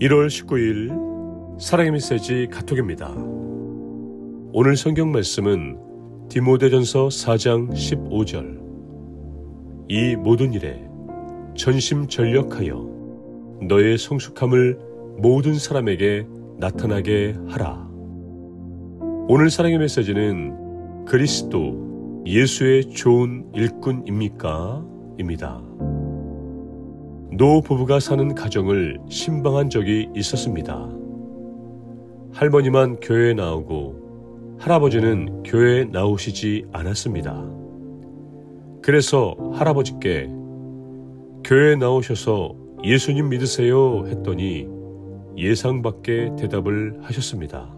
1월 19일 사랑의 메시지 카톡입니다. 오늘 성경 말씀은 디모데전서 4장 15절 이 모든 일에 전심 전력하여 너의 성숙함을 모든 사람에게 나타나게 하라. 오늘 사랑의 메시지는 그리스도 예수의 좋은 일꾼입니까? 입니다. 노 부부가 사는 가정을 신방한 적이 있었습니다. 할머니만 교회에 나오고 할아버지는 교회에 나오시지 않았습니다. 그래서 할아버지께 교회에 나오셔서 예수님 믿으세요 했더니 예상 밖의 대답을 하셨습니다.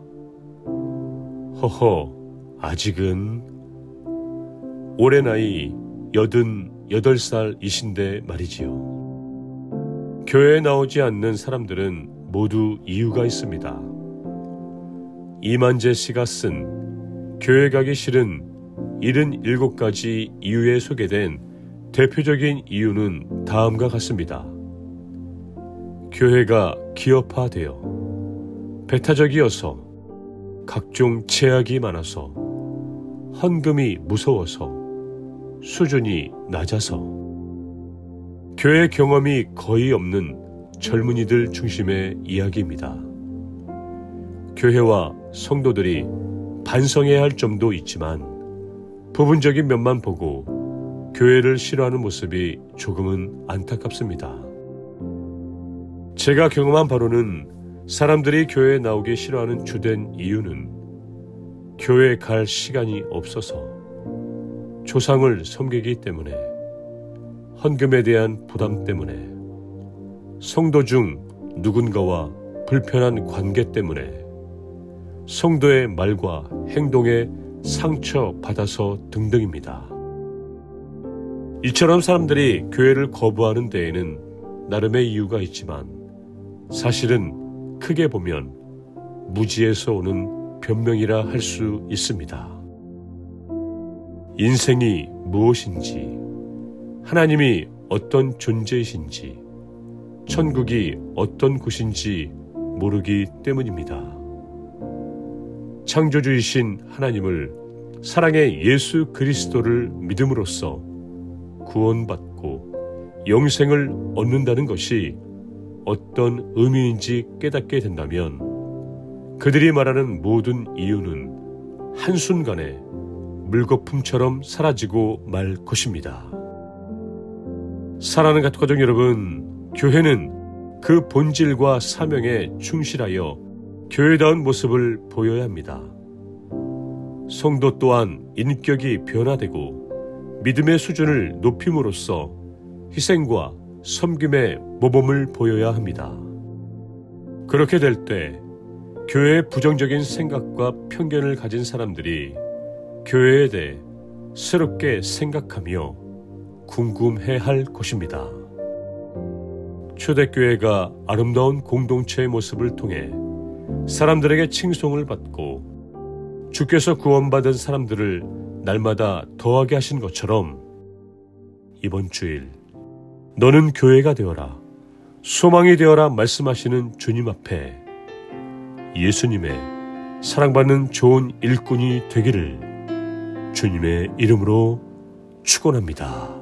허허, 아직은 올해 나이 여든 여덟 살이신데 말이지요. 교회에 나오지 않는 사람들은 모두 이유가 있습니다. 이만재 씨가 쓴 교회 가기 싫은 77가지 이유에 소개된 대표적인 이유는 다음과 같습니다. 교회가 기업화되어 배타적이어서 각종 제약이 많아서 헌금이 무서워서 수준이 낮아서 교회 경험이 거의 없는 젊은이들 중심의 이야기입니다. 교회와 성도들이 반성해야 할 점도 있지만 부분적인 면만 보고 교회를 싫어하는 모습이 조금은 안타깝습니다. 제가 경험한 바로는 사람들이 교회에 나오기 싫어하는 주된 이유는 교회에 갈 시간이 없어서 조상을 섬기기 때문에 헌금에 대한 부담 때문에 성도 중 누군가와 불편한 관계 때문에 성도의 말과 행동에 상처 받아서 등등입니다. 이처럼 사람들이 교회를 거부하는 데에는 나름의 이유가 있지만 사실은 크게 보면 무지에서 오는 변명이라 할 수 있습니다. 인생이 무엇인지 하나님이 어떤 존재이신지, 천국이 어떤 곳인지 모르기 때문입니다. 창조주이신 하나님을 사랑의 예수 그리스도를 믿음으로써 구원받고 영생을 얻는다는 것이 어떤 의미인지 깨닫게 된다면 그들이 말하는 모든 이유는 한순간에 물거품처럼 사라지고 말 것입니다. 사랑하는 가족 여러분, 교회는 그 본질과 사명에 충실하여 교회다운 모습을 보여야 합니다. 성도 또한 인격이 변화되고 믿음의 수준을 높임으로써 희생과 섬김의 모범을 보여야 합니다. 그렇게 될 때 교회의 부정적인 생각과 편견을 가진 사람들이 교회에 대해 새롭게 생각하며 궁금해 할 것입니다. 초대교회가 아름다운 공동체의 모습을 통해 사람들에게 칭송을 받고 주께서 구원받은 사람들을 날마다 더하게 하신 것처럼 이번 주일 너는 교회가 되어라 소망이 되어라 말씀하시는 주님 앞에 예수님의 사랑받는 좋은 일꾼이 되기를 주님의 이름으로 축원합니다.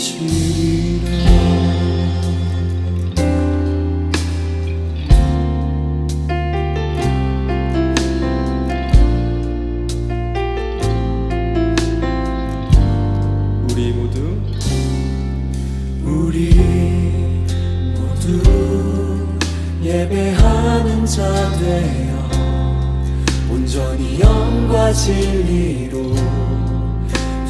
주님, 우리 모두, 우리 모두 예배하는 자 되어 온전히 영과 진리로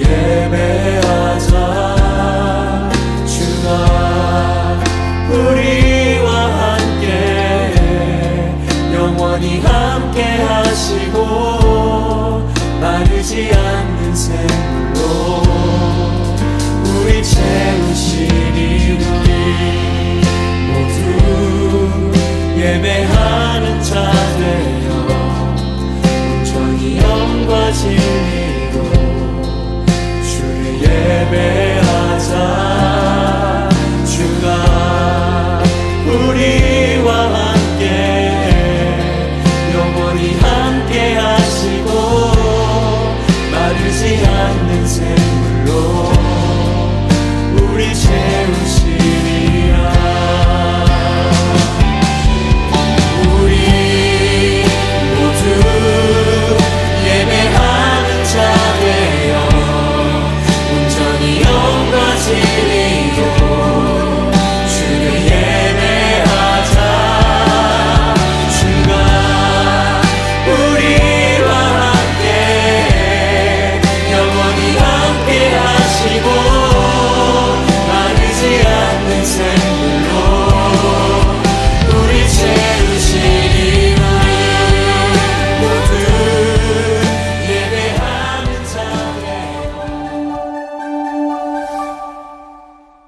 예배하자 주나 우리와 함께 영원히 함께 하시고 마르지 않는 샘물로 우리 채우시니 우리 모두 예배하는 자들.